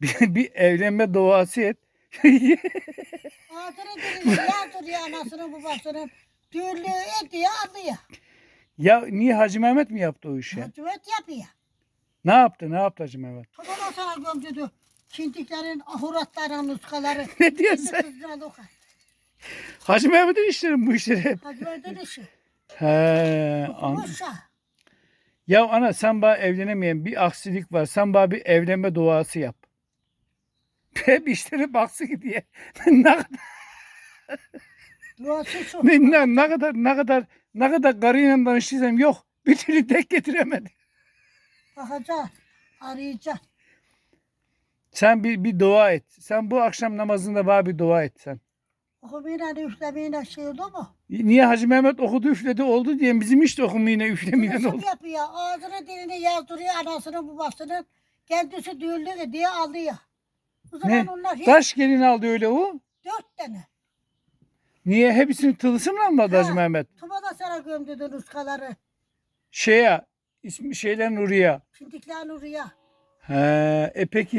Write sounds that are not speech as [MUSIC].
[LAUGHS] bir, bir evlenme duası et. [LAUGHS] Ağzını dilini yağdırıyor anasının babasının. Düğünlüğü ediyor alıyor. ya niye Hacı Mehmet mi yaptı o işi? Hacıvet yapıyor. Ne yaptı? Ne yaptı Hacı Mehmet? Tutulan sana gömdüdü. Çintiklerin ahuratların nuskaları. [LAUGHS] Ne diyorsun. Hacı Mehmet'in işleri bu işleri hep. Hacıvet'in işi. He, an-. Ya ana sen bana evlenemeyen bir aksilik var. Sen bana bir evlenme duası yap. Hep işleri baksın diye. ne kadar Duası ne, ne, ne kadar ne kadar ne kadar karıyla danıştıysam yok. Bir türlü tek getiremedi. Bakacağız. Arayacağız. Sen bir, bir dua et. Sen bu akşam namazında bana bir dua et sen. Okumayla üflemeyle şey oldu mu? Niye Hacı Mehmet okudu üfledi oldu diye bizim hiç de okumayla üflemeyle Nasıl oldu. yapıyor? Ağzını dilini yazdırıyor anasının babasının. Kendisi düğünlük ediyor alıyor. O zaman Ne? onlar hiç Kaç gelin aldı öyle o? dört tane. Niye hepsini tılsımla mı aldı Hacı Ha. Mehmet? Tuba da sana gömdüdü nuskaları. Şeye ismi şeylerin oraya. Çintikler Nuriye. He, e peki